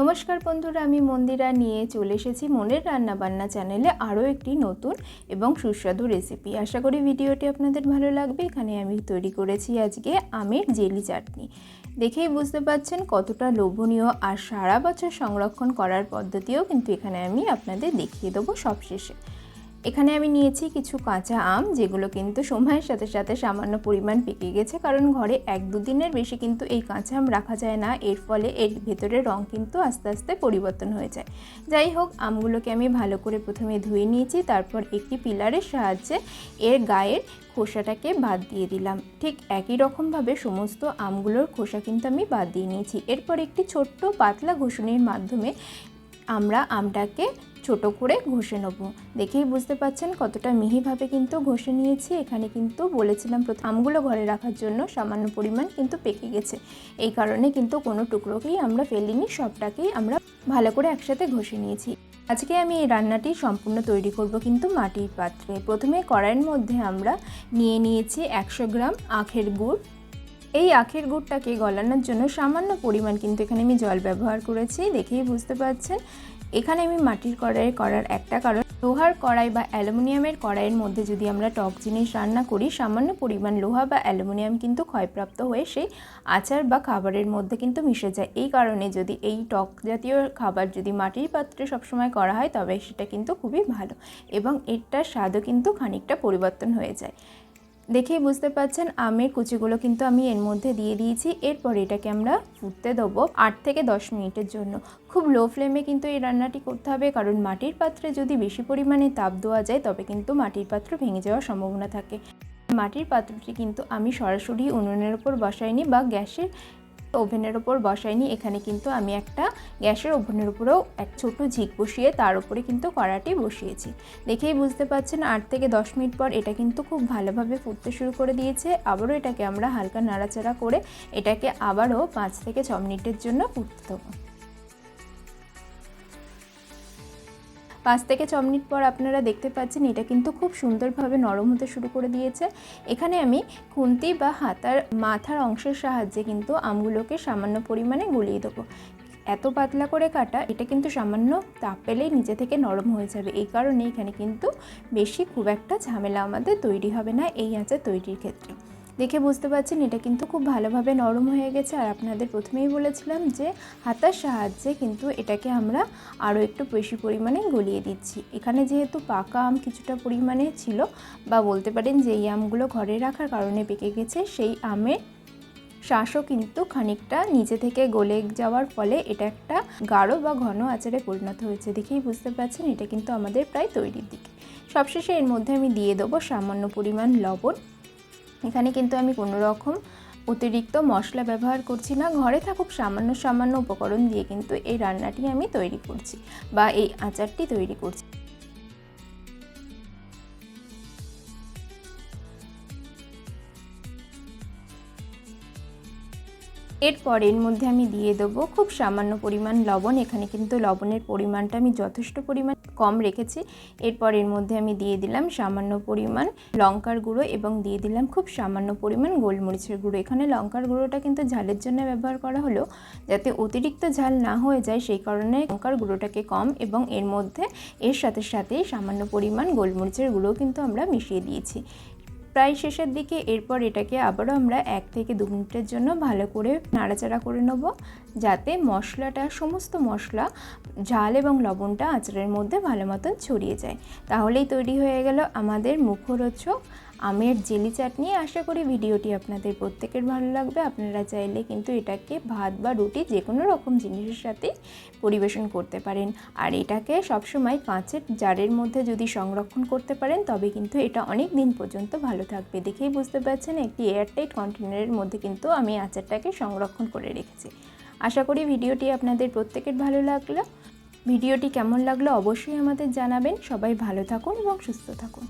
নমস্কার বন্ধুরা, আমি মন্দিরা নিয়ে চলে এসেছি মনের রান্নাবান্না চ্যানেলে আরও একটি নতুন এবং সুস্বাদু রেসিপি। আশা করি ভিডিওটি আপনাদের ভালো লাগবে। এখানে আমি তৈরি করেছি আজকে আমের জেলি চাটনি। দেখেই বুঝতে পারছেন কতটা লোভনীয় আর সারা বছর সংরক্ষণ করার পদ্ধতিও কিন্তু এখানে আমি আপনাদের দেখিয়ে দেবো সবশেষে। এখানে আমি নিয়েছি কিছু কাঁচা আম, যেগুলো কিন্তু সময়ের সাথে সাথে সামান্য পরিমাণ পেকে গেছে। কারণ ঘরে এক দুদিনের বেশি কিন্তু এই কাঁচা আম রাখা যায় না। এর ফলে এর ভেতরে রং কিন্তু আস্তে আস্তে পরিবর্তন হয়ে যায়। যাই হোক, আমগুলোকে আমি ভালো করে প্রথমে ধুয়ে নিয়েছি, তারপর একটি পিলারের সাহায্যে এর গায়ের খোসাটাকে বাদ দিয়ে দিলাম। ঠিক একই রকমভাবে সমস্ত আমগুলোর খোসা কিন্তু আমি বাদ দিয়ে নিয়েছি। এরপর একটি ছোট্ট পাতলা ঘষণির মাধ্যমে আমরা আমটাকে ছোট করে ঘষে নেব। দেখেই বুঝতে পাচ্ছেন কতটা মিহিভাবে কিন্তু ঘষে নিয়েছি। এখানে কিন্তু বলেছিলাম প্রথম আমগুলো ঘরে রাখার জন্য সামান্য পরিমাণ কিন্তু পেকে গেছে। এই কারণে কিন্তু কোনো টুকরোকেই আমরা ফেলিনি, সবটাকেই আমরা ভালো করে একসাথে ঘষে নিয়েছি। আজকে আমি এই রান্নাটি সম্পূর্ণ তৈরি করব কিন্তু মাটির পাত্রে। প্রথমে কড়াইয়ের মধ্যে আমরা নিয়ে নিয়েছি একশো গ্রাম আখের গুড়। এই আখের গুড়টাকে গলানোর জন্য সামান্য পরিমাণ কিন্তু এখানে আমি জল ব্যবহার করেছি। দেখেই বুঝতে পারছেন এখানে আমি মাটির কড়াইয়ে করার একটা কারণ, লোহার কড়াই বা অ্যালুমিনিয়ামের কড়াইয়ের মধ্যে যদি আমরা টক জিনিস রান্না করি, সামান্য পরিমাণ লোহা বা অ্যালুমিনিয়াম কিন্তু ক্ষয়প্রাপ্ত হয়ে সেই আচার বা খাবারের মধ্যে কিন্তু মিশে যায়। এই কারণে যদি এই টক জাতীয় খাবার যদি মাটির পাত্রে সবসময় করা হয়, তবে সেটা কিন্তু খুবই ভালো এবং এটার স্বাদও কিন্তু খানিকটা পরিবর্তন হয়ে যায়। দেখেই বুঝতে পাচ্ছেন আমের কুচিগুলো কিন্তু আমি এর মধ্যে দিয়ে দিয়েছি। এরপর এটাকে আমরা ফুটতে দেবো আট থেকে দশ মিনিটের জন্য। খুব লো ফ্লেমে কিন্তু এই রান্নাটি করতে হবে, কারণ মাটির পাত্রে যদি বেশি পরিমাণে তাপ দেওয়া যায়, তবে কিন্তু মাটির পাত্র ভেঙে যাওয়ার সম্ভাবনা থাকে। মাটির পাত্রটি কিন্তু আমি সরাসরি উনুনের ওপর বসাইনি বা গ্যাসের ওভেনের ওপর বসাইনি। এখানে কিন্তু আমি একটা গ্যাসের ওভেনের উপরেও এক ছোট ঝিক বসিয়ে তার উপরে কিন্তু কড়াটি বসিয়েছি। দেখেই বুঝতে পারছেন আট থেকে দশ মিনিট পর এটা কিন্তু খুব ভালোভাবে ফুটতে শুরু করে দিয়েছে। আবারও এটাকে আমরা হালকা নাড়াচাড়া করে এটাকে আবারও পাঁচ থেকে ছ মিনিটের জন্য ফুটতে দেবো। পাঁচ থেকে ছ মিনিট পর আপনারা দেখতে পাচ্ছেন এটা কিন্তু খুব সুন্দরভাবে নরম হতে শুরু করে দিয়েছে। এখানে আমি খুন্তি বা হাতার মাথার অংশের সাহায্যে কিন্তু আমগুলোকে সামান্য পরিমাণে গলিয়ে দেবো। এত পাতলা করে কাটা, এটা কিন্তু সামান্য তাপ পেলেই নিজে থেকে নরম হয়ে যাবে। এই কারণে এখানে কিন্তু বেশি খুব একটা ঝামেলা আমাদের তৈরি হবে না এই আচার তৈরির ক্ষেত্রে। দেখে বুঝতে পারছেন, এটা কিন্তু খুব ভালোভাবে নরম হয়ে গেছে। আর আপনাদের প্রথমেই বলেছিলাম যে, হাতার সাহায্যে কিন্তু এটাকে আমরা আরও একটু বেশি পরিমাণে গলিয়ে দিচ্ছি। এখানে যেহেতু পাকা আম কিছুটা পরিমাণে ছিল বা বলতে পারেন যে, এই আমগুলো ঘরে রাখার কারণে পেকে গেছে, সেই আমের শ্বাসও কিন্তু খানিকটা নিচে থেকে গলে যাওয়ার ফলে এটা একটা গাঢ় বা ঘন আচারে পরিণত হয়েছে। দেখেই বুঝতে পারছেন, এটা কিন্তু আমাদের প্রায় তৈরির দিকে। সবশেষে এর মধ্যে আমি দিয়ে দেবো সামান্য পরিমাণ লবণ। এখানে কিন্তু আমি কোনো রকম অতিরিক্ত মশলা ব্যবহার করছি না। ঘরে থাকুক সামান্য সামান্য উপকরণ দিয়ে কিন্তু এই রান্নাটি আমি তৈরি করছি বা এই আচারটি তৈরি করছি। এরপর এর মধ্যে আমি দিয়ে দেবো খুব সামান্য পরিমাণ লবণ। এখানে কিন্তু লবণের পরিমাণটা আমি যথেষ্ট পরিমাণ কম রেখেছি। এরপর এর মধ্যে আমি দিয়ে দিলাম সামান্য পরিমাণ লঙ্কার গুঁড়ো এবং দিয়ে দিলাম খুব সামান্য পরিমাণ গোলমরিচের গুঁড়ো। এখানে লঙ্কার গুঁড়োটা কিন্তু ঝালের জন্য ব্যবহার করা হলো যাতে অতিরিক্ত ঝাল না হয়ে যায়, সেই কারণে লঙ্কার গুঁড়োটাকে কম এবং এর মধ্যে এর সাথে সাথে সামান্য পরিমাণ গোলমরিচের গুঁড়ো কিন্তু আমরা মিশিয়ে দিয়েছি। প্রায় শেষের দিকে এরপর এটাকে আবারও আমরা এক থেকে দু মিনিটের জন্য ভালো করে নাড়াচাড়া করে নেব যাতে মশলাটা, সমস্ত মশলা ঝাল এবং লবণটা আচারের মধ্যে ভালো মতন ছড়িয়ে যায়। তাহলেই তৈরি হয়ে গেল আমাদের মুখরোচক আমের জেলি চাটনি। আশা করি ভিডিওটি আপনাদের প্রত্যেকের ভালো লাগবে। আপনারা চাইলে কিন্তু এটাকে ভাত বা রুটি যে কোনো রকম জিনিসের সাথে পরিবেশন করতে পারেন। আর এটাকে সবসময় কাঁচের জারের মধ্যে যদি সংরক্ষণ করতে পারেন, তবে কিন্তু এটা অনেক দিন পর্যন্ত ভালো থাকবে। দেখেই বুঝতে পারছেন, একটি এয়ারটাইট কন্টেনারের মধ্যে কিন্তু আমি আচারটাকে সংরক্ষণ করে রেখেছি। আশা করি ভিডিওটি আপনাদের প্রত্যেকের ভালো লাগল। ভিডিওটি কেমন লাগল অবশ্যই আমাদের জানাবেন। সবাই ভালো থাকুন এবং সুস্থ থাকুন।